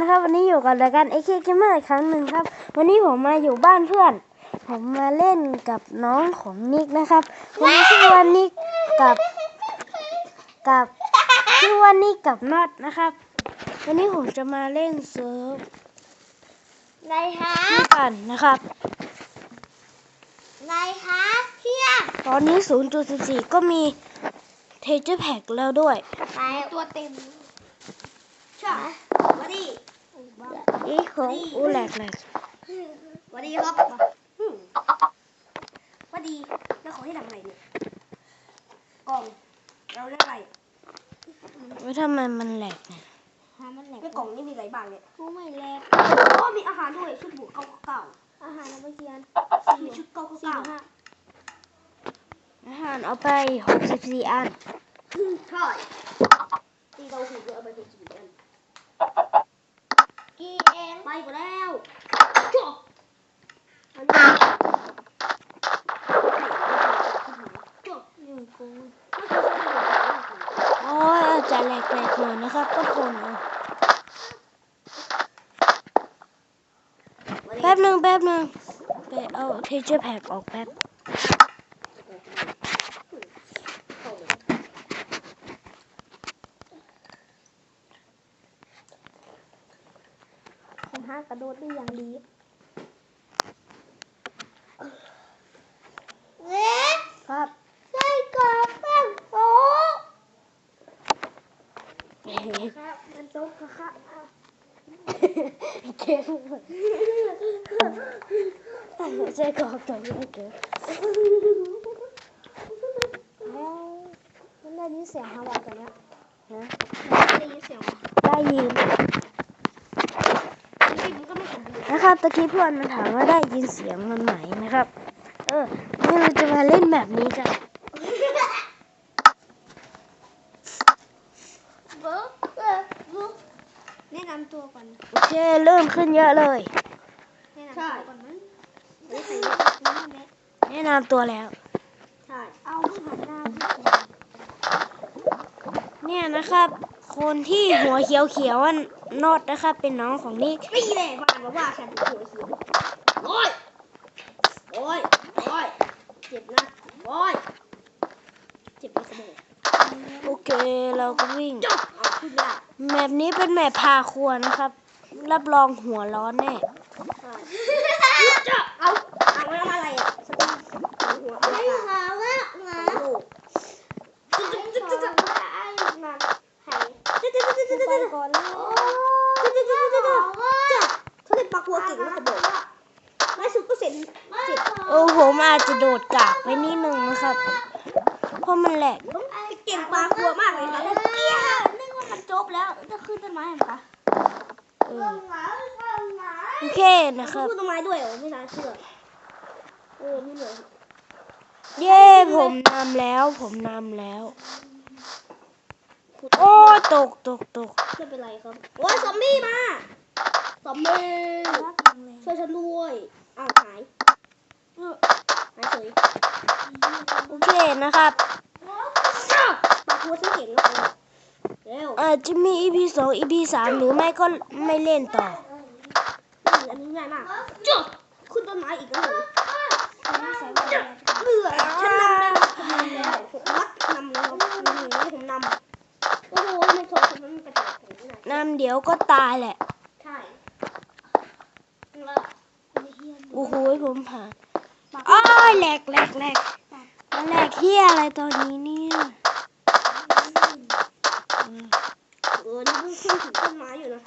นะครับวันนี้อยู่กับรายการ AK Gamer อีกครั้งหนึ่งครับ วันนี้ผมมาอยู่บ้านเพื่อน ผมมาเล่นกับน้องของนิกนะครับวันนี้ชื่อว่านิกกับกับชื่อว่านิกกับน็อตนะครับ วันนี้ผมจะมาเล่นเซิร์ฟไงคะด้วยกันนะครับไงคะเที่ยงตอนนี้ 0.14 ก็มีเทเจอร์แพ็กแล้วด้วย ไปตัวเต็มใช่วัดี นี่ของอูแหลกแหลกวัดีครับวัดีแล้วเขาให้ทำอะไรเนี่ยกล่องเราเรียกอะไรไม่ทำไมมันแหลกเนี่ยในกล่องนี่มีอะไรบ้างเนี่ยกูไม่แลกก็มีอาหารด้วยชุดหมูเก่าเก่าอาหารน้ำเกียนๆมีชุดเก่าสี่เก่าห้าอาหารเอาไป64อันใช่ตีเราหูเอาไปเป็นสีกัน กี่เองไปหมดแล้วจบอันนี้จบหนึ่งกูโอ้ยอาจจะแหลกๆหลกหน่อยนะครับก็ทนเอาแป๊บหนึ่งแป๊บหนึ่งไปเอาเทเจอร์แพ็กออกแป๊บ ผมห้ากระโดดได้อย่างดีเอ๊ะครับไส้กรอกแป้งโต๊ะครับมันโต๊ะค่ะค่ะเจ๊ใช่กรอกตรงนี้เกิดแล้วมันได้ยินเสียงฮาวาตอนเนี้ยนะได้ยินเสียงวะได้ยิน จริงๆมันก็ไม่สมบูรณ์ นะครับตะกี้เพื่อนมันถามว่าได้ยินเสียงมันไหมนะครับ เออนี่เราจะมาเล่นแบบนี้กันเบิร์กเออบุ๊กแนะนำตัวก่อนโอเคเริ่มขึ้นเยอะเลยแนะนำตัวก่อนมั้ยไม่ใส่นี่แม่แนะนำตัวแล้วใช่เอาหันหน้าเนี่ยนะครับ คนที่หัวเขียวๆอะนอดนะครับเป็นน้องของนิกตีแหละบ้านมาว่าฉันหัวเขียวโอ้ยโอ้ยโอ้ยเจ็บนะโอ้ยเจ็บในสมองโอเคเราก็วิ่งจบเอาขึ้นละแมปนี้เป็นแมปพาครัวนะครับ รับรองหัวร้อนแน่ จบเอาเอาไว้ทำอะไรอะสติ๊กหัวอะไรอะ หาว่าหมา โอ้ จะจะจะจะจะไอ้นั่นไห้ จะจะจะ จะจะไปจะก่อนแล้วจะจะจะจะจะจะเขาเล่นปักหัวเก่งมากกระโดดไม่สุดก็เสร็จเสร็จโอ้ผมอาจจะโดดกากไปนิดนึงนะครับ เพราะมันแหลกเก่งปลากลัวมากเลยนะเกี้ยนึกว่ามันจบแล้วจะขึ้นต้นไม้เหรอคะเออโอเคนะครับพูดต้นไม้ด้วยเหรอไม่น่าเชื่อเออนี่เหรอเย้ผมนำแล้วผมนำแล้ว โอ้ตกตกตกไม่เป็นไรครับโอ้ยซอมบี้มาซอมบี้ช่วยฉันด้วยอ้าวหายเออหายเฉยโอเคนะครับปลากลัวฉันเก่งนะเร็วอาจจะมี EP สอง EP สามหรือไม่ก็ไม่เล่นต่อนี่อันนี้ง่ายมากจบขึ้นต้นไม้อีกแล้วเหรอ เบื่อฉันนำแล้วฉันนำแล้วผมวัดนำแล้วนี่ผมนำโอ้โหไม่ชนฉันมันกระโดดผมไม่ได้นำเดี๋ยวก็ตายแหละ ใช่โอ้โหผมผ่านอ้ายแหลกแหลกแหลกมาแหลกเฮียอะไรตอนนี้เนี่ยอืม เออนี่เพิ่งขึ้นถึงต้นไม้อยู่นะ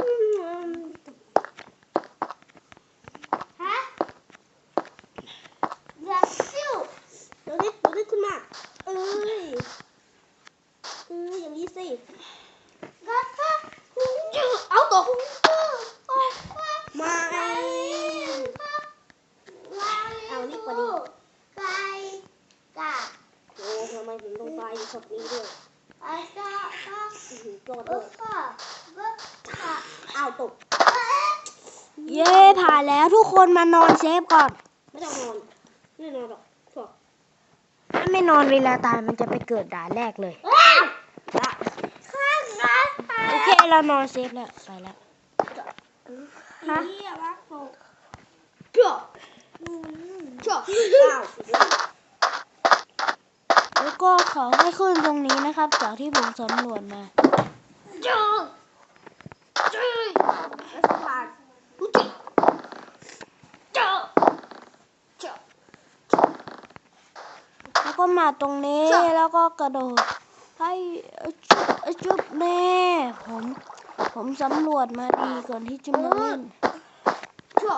อืม ฮะอยากซิ่ว เดี๋ยวนี้เดี๋ยวนี้ขึ้นมาเอ้ยเอออย่างนี้สิ ก็ค่ะ เอาตก โอ้ค่ะ มา ไก่ เอานี่กว่านี้ ไก่กะ โอ้ทำไมผมต้องตายอยู่ช็อตนี้ด้วย ไอ้กะกะ อื้อหือ โดดเอเลยอ้าวตก เย้ผ่านแล้วทุกคนมานอนเซฟก่อน ไม่ต้องนอนไม่นอนหรอกพวกถ้าไม่นอนเวลาตายมันจะไปเกิดด่านแรกเลยละข้างนะโอเคเรานอนเซฟแล้วไปแล้วฮะจ้าเจ้าอ้าวแล้วก็ขาให้ขึ้นตรงนี้นะครับ จากที่ผมสำรวจมา เจ้าเจ้าแล้วสะพานรู้จิเจ้าเจ้าแล้วก็มาตรงนี้แล้วก็กระโดดให้จุบจุบแน่ผมผมสำรวจมาดีก่อนที่จะมาเล่นเจ้า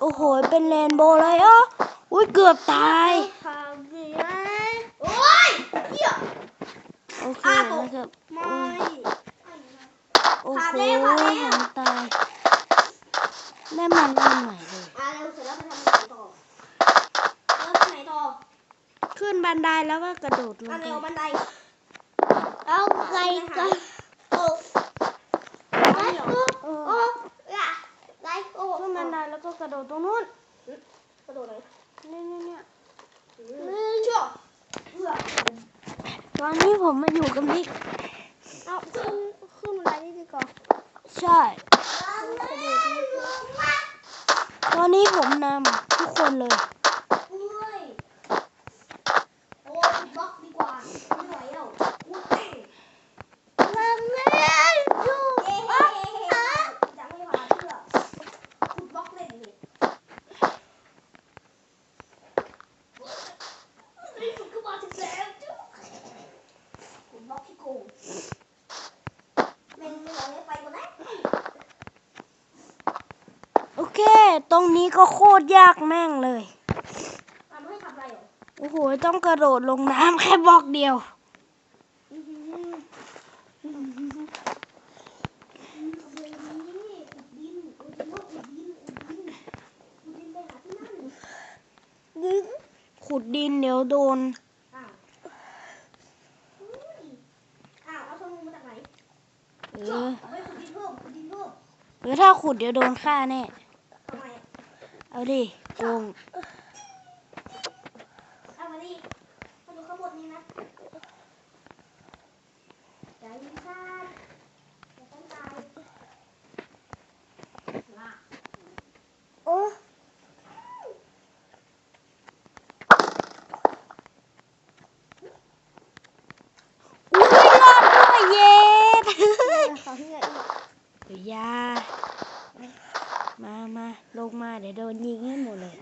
โอ้โห เป็นเรนโบว์เลยอะอุ้ยเกือบตาย ทำดีไหมโอ้ยเฮีย โอเค อะตก นะครับ ไม่ โอ้ผ่านโหแล้วผ่านแล้วผมตายได้มันเล่นใหม่เลย อะเร็วเสร็จแล้วไปทำไหนต่อแล้วไปไหนต่อขึ้นบันไดแล้วก็กระโดดลงอะไปเร็วบันไดเอาไงกันโอ้ไอ้โอ้โอ้ละไอ้โอ้ขึ้นบันไดแล้วก็กระโดดตรงนู้นกระโดดเลยนี่นี่เนี่ยเจ้าเอื้อตอนนี้ผมมาอยู่กับนิก เอาขึ้นขึ้นบันไดนี่ดีกว่า ใช่ ตอนนี้ผมนำทุกคนเลย เอ้ยโอ้ยบล็อกดีกว่าไม่ไหวแล้วอุ้ยเต้ง มันไม่อยู่ เอ๊ะเอ๊ะเอ๊ะเอ๊ะยังไม่ผ่านเพื่อขุดบล็อกเล่นนี่นี่สุดก็มาถึงแล้วจุ๊บขุดบล็อกที่โกงแม่งไม่เอาเลยไปกว่านั้น โอ เค ตรงนี้ก็โคตรยากแม่งเลยอะไม่ให้ทำอะไรเหรอโอ้โห ต้องกระโดดลงน้ำแค่บล็อกเดียวอื้อหืออื้อหือเอาเลยนี่อุดดินอุดดินอุดดินอุดดินอุดดินไปหาที่นั่นขุดดินเดี๋ยวโดนอ้าวอุ้ยอ้าวเอาธนูมาจากไหนเอเจาะอเอาไว้ขุดดินเพิ่มขุดดินเพิ่มหรือถ้าขุดเดี๋ยวโดนฆ่าแน่ทำไมอะ เอาดิโกง เอามาดิมาดูข้างบนนี้นะใจเย็นครับอย่าต้องตายลาก โอ้ อุ้ยรอดด้วยเย็ด เขาที่ไหนอีก เดี๋ยวยามามาลงมาเดี๋ยวโดนยิงให้หมดเลย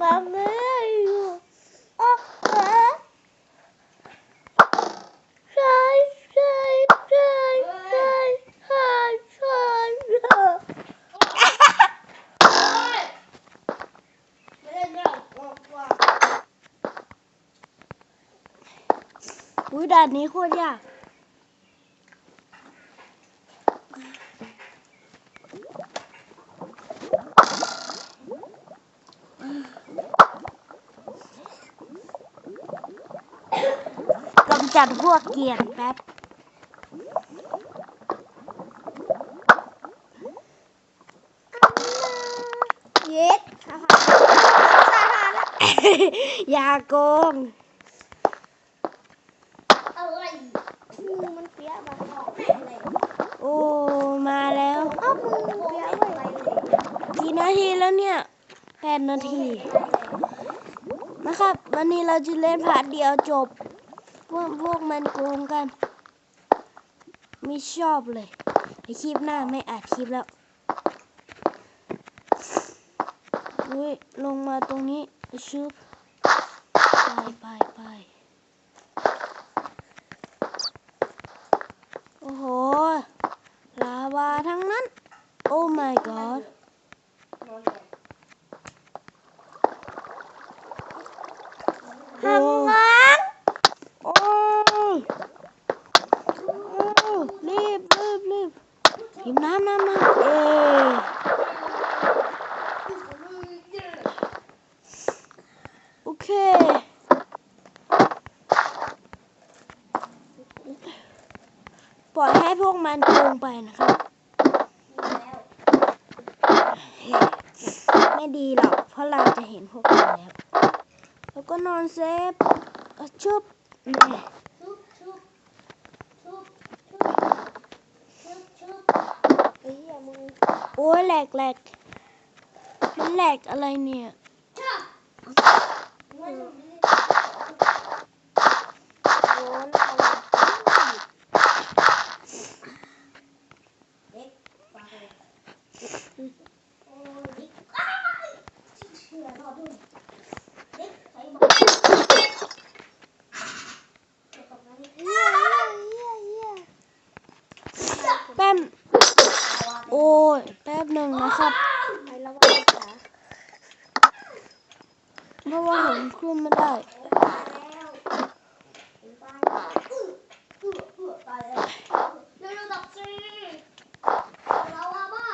มันไม่อยู่โอ้เออใช่ใช่ใช่ใช่ใช่ใช่ ไม่เล่นแล้วออกว่า อุ้ยด่านนี้โคตรยาก กำ จัดพวกเกียร์แป๊บเย็ดค่ะอย่าโกงอะไรมือมันเปียกแบบออกแม่งเลยโอ้ มาแล้วเอ้ามือมันเปียกเลยเลยกี่นาทีแล้วเนี่ยแปดนาที นะครับ วันนี้เราจะเล่นพาร์ทเดียวจบ พวกพวกมันโกงกัน ไม่ชอบเลยไอคลิปหน้าไม่อัดคลิปแล้วอุ้ยลงมาตรงนี้ชึบไปไปไปโอ้โห ลาวาทั้งนั้น โอ้ my god นอนแดด โอ้โอ้โอ้รีบรีบรีบหยิบน้ำน้ำน้ำเอ้โอเค ปล่อยให้พวก มันโกงไปนะครับไม่ดีหรอก เพราะเราจะเห็นพวกมันแล้วแล้วก็นอนเซฟชุบนี่ยโอ้ยแหลกแหลกมันแหลกอะไรเนี่ย จ้าไม่ต้อง โดนเอา เด็กฟังเลยโอ้ยเด็กอ้ายเชื่อรอดด้วยเด็กใส่บอกเดี๋ยวก่อนนะนี่ เหี้ยเหี้ยเหี้ย เหี้ยแป๊บโอ้ยแป๊บหนึ่งนะครับไอ้ระวังขาเพราะว่าผมขึ้นไม่ได้ตายแล้วตายแล้วอื้ออื้ออื้อตายแล้วเร็วๆดับสิเราว่าบ้า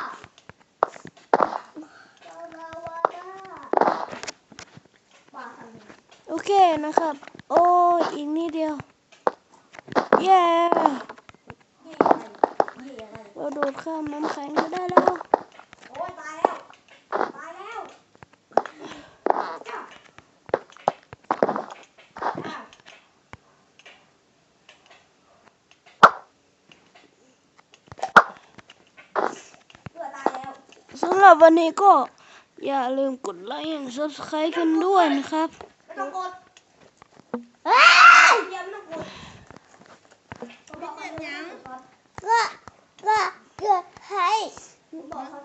เราเราว่าบ้าบ้าทำไมโอเคนะครับ โอ้ยอีกนิดเดียว เย้ ย่อะไรเราโดดข้ามน้ำแข็งมาได้แล้ว โอ้ยตายแล้วตายแล้วจ้าจ้าเพื่อตายแล้วสำหรับวันนี้ก็อย่าลืมกดไลค์และ subscribe กันด้วยนะครับ ไม่ต้องกด ดคำ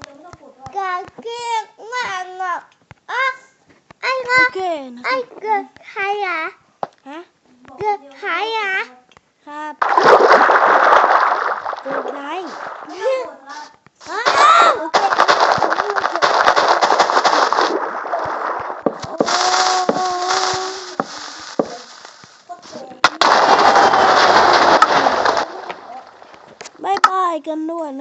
เดียวใครอะครับกดไลค์ไม่ต้องกดครับอ้าวโอเคโอ้กดโกงบายบายกันด้วยนะ